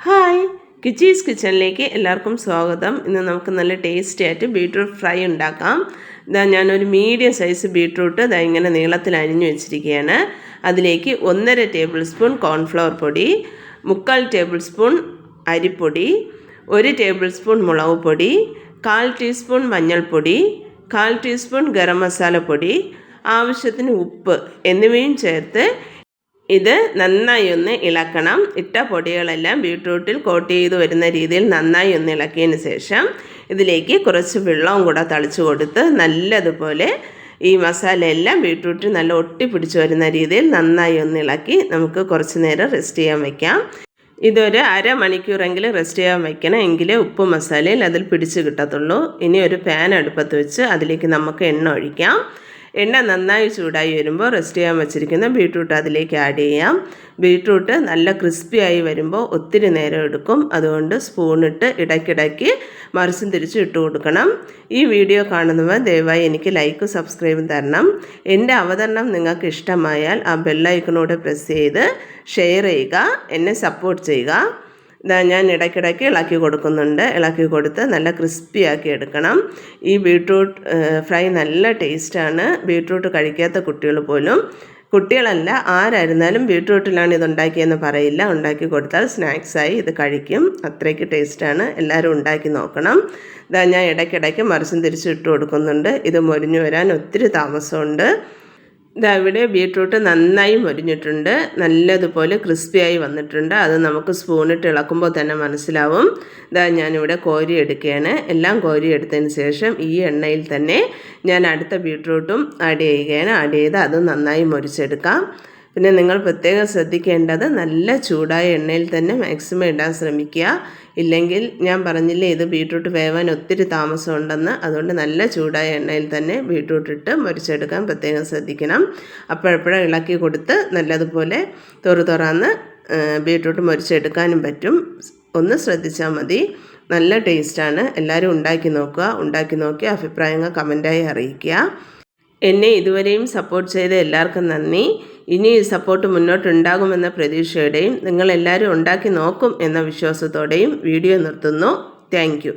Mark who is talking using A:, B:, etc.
A: Hi. കിച്ചീസ് കിച്ചണിലേക്ക് എല്ലാവർക്കും സ്വാഗതം. ഇന്ന് നമുക്ക് നല്ല ടേസ്റ്റി ആയിട്ട് ബീട്രൂട്ട് ഫ്രൈ ഉണ്ടാക്കാം. ഇതാ ഞാനൊരു മീഡിയം സൈസ് ബീട്രൂട്ട് ഇതാ ഇങ്ങനെ നീളത്തിൽ അരിഞ്ഞു വെച്ചിരിക്കുകയാണ്. അതിലേക്ക് ഒന്നര ടേബിൾ സ്പൂൺ കോൺഫ്ലവർ പൊടി മുക്കാൽ ടേബിൾ സ്പൂൺ അരിപ്പൊടി ഒരു ടേബിൾ സ്പൂൺ മുളക് പൊടി കാൽ ടീസ്പൂൺ മഞ്ഞൾപ്പൊടി കാൽ ടീസ്പൂൺ ഗരം മസാലപ്പൊടി ആവശ്യത്തിന് ഉപ്പ് എന്നിവയും ചേർത്ത് ഇത് നന്നായി ഒന്ന് ഇളക്കണം. ഇട്ട പൊടികളെല്ലാം ബീട്രൂട്ടിൽ കോട്ട് ചെയ്ത് വരുന്ന രീതിയിൽ നന്നായി ഒന്ന് ഇളക്കിയതിന് ശേഷം ഇതിലേക്ക് കുറച്ച് വെള്ളവും കൂടെ തളിച്ചു കൊടുത്ത് നല്ലതുപോലെ ഈ മസാല എല്ലാം ബീട്രൂട്ടിൽ നല്ല ഒട്ടിപ്പിടിച്ച് വരുന്ന രീതിയിൽ നന്നായി ഒന്ന് ഇളക്കി നമുക്ക് കുറച്ച് നേരം റെസ്റ്റ് ചെയ്യാൻ വയ്ക്കാം ഇതൊരു അരമണിക്കൂറെങ്കിലും റെസ്റ്റ് ചെയ്യാൻ വയ്ക്കണം എങ്കിലേ ഉപ്പ് മസാലയിൽ അതിൽ പിടിച്ച് കിട്ടത്തുള്ളൂ. ഇനി ഒരു പാൻ അടുപ്പത്ത് വെച്ച് അതിലേക്ക് നമുക്ക് എണ്ണ ഒഴിക്കാം. എണ്ണ നന്നായി ചൂടായി വരുമ്പോൾ റെസ്റ്റ് ചെയ്യാൻ വെച്ചിരിക്കുന്ന ബീട്രൂട്ട് അതിലേക്ക് ആഡ് ചെയ്യാം. ബീട്രൂട്ട് നല്ല ക്രിസ്പി ആയി വരുമ്പോൾ ഒത്തിരി നേരം എടുക്കും. അതുകൊണ്ട് സ്പൂണിട്ട് ഇടയ്ക്കിടയ്ക്ക് മറിച്ചും തിരിച്ചും ഇട്ട് കൊടുക്കണം. ഈ വീഡിയോ കാണുന്നവർ ദയവായി എനിക്ക് ലൈക്കും സബ്സ്ക്രൈബും തരണം. എന്റെ അവതരണം നിങ്ങൾക്ക് ഇഷ്ടമായാൽ ആ ബെല്ലൈക്കണോട് പ്രസ് ചെയ്ത് ഷെയർ ചെയ്യുക. എന്നെ സപ്പോർട്ട് ചെയ്യുക. ഇതാ ഞാൻ ഇടയ്ക്കിടയ്ക്ക് ഇളക്കി കൊടുക്കുന്നുണ്ട്. ഇളക്കി കൊടുത്ത് നല്ല ക്രിസ്പി ആക്കി എടുക്കണം. ഈ ബീട്രൂട്ട് ഫ്രൈ നല്ല ടേസ്റ്റാണ് ബീട്രൂട്ട് കഴിക്കാത്ത കുട്ടികൾ പോലും കുട്ടികളല്ല ആരായിരുന്നാലും ബീട്രൂട്ടിലാണ് ഇത് ഉണ്ടാക്കിയെന്ന് പറയില്ല. ഉണ്ടാക്കി കൊടുത്താൽ സ്നാക്സായി ഇത് കഴിക്കും. അത്രയ്ക്ക് ടേസ്റ്റാണ് എല്ലാവരും ഉണ്ടാക്കി നോക്കണം. ഇതാ ഞാൻ ഇടയ്ക്കിടയ്ക്ക് മറിച്ചും തിരിച്ചിട്ട് കൊടുക്കുന്നുണ്ട്. ഇത് മൊരിഞ്ഞു വരാൻ ഒത്തിരി താമസമുണ്ട്. ഇതാ ഇവിടെ ബീട്രൂട്ട് നന്നായി മൊരിഞ്ഞിട്ടുണ്ട്. നല്ലതുപോലെ ക്രിസ്പിയായി വന്നിട്ടുണ്ട്. അത് നമുക്ക് സ്പൂണിട്ട് ഇളക്കുമ്പോൾ തന്നെ മനസ്സിലാവും. ഇതാ ഞാനിവിടെ കോരി എടുക്കുകയാണ്. എല്ലാം കോരി എടുത്തതിന് ശേഷം ഈ എണ്ണയിൽ തന്നെ ഞാൻ അടുത്ത ബീട്രൂട്ടും ആഡ് ചെയ്യുകയാണ്. ആഡ് ചെയ്ത് അത് നന്നായി മൊരിച്ചെടുക്കാം. പിന്നെ നിങ്ങൾ പ്രത്യേകം ശ്രദ്ധിക്കേണ്ടത് നല്ല ചൂടായ എണ്ണയിൽ തന്നെ മാക്സിമം ഇടാൻ ശ്രമിക്കുക. ഇല്ലെങ്കിൽ ഞാൻ പറഞ്ഞില്ലേ ഇത് ബീട്രൂട്ട് വേവാൻ ഒത്തിരി താമസമുണ്ടെന്ന്. അതുകൊണ്ട് നല്ല ചൂടായ എണ്ണയിൽ തന്നെ ബീട്രൂട്ട് ഇട്ട് മുരിച്ചെടുക്കാൻ പ്രത്യേകം ശ്രദ്ധിക്കണം. അപ്പോഴപ്പോഴും ഇളക്കി കൊടുത്ത് നല്ലതുപോലെ തൊറു തുറന്ന് ബീട്രൂട്ട് മുരിച്ചെടുക്കാനും പറ്റും. ഒന്ന് ശ്രദ്ധിച്ചാൽ മതി. നല്ല ടേസ്റ്റാണ് എല്ലാവരും ഉണ്ടാക്കി നോക്കുക. ഉണ്ടാക്കി നോക്കി അഭിപ്രായങ്ങൾ കമന്റായി അറിയിക്കുക. എന്നെ ഇതുവരെയും സപ്പോർട്ട് ചെയ്ത എല്ലാവർക്കും നന്ദി. ഇനി ഈ സപ്പോർട്ട് മുന്നോട്ടുണ്ടാകുമെന്ന പ്രതീക്ഷയോടെയും നിങ്ങളെല്ലാവരും ഉണ്ടാക്കി നോക്കും എന്ന വിശ്വാസത്തോടെയും വീഡിയോ നിർത്തുന്നു. താങ്ക്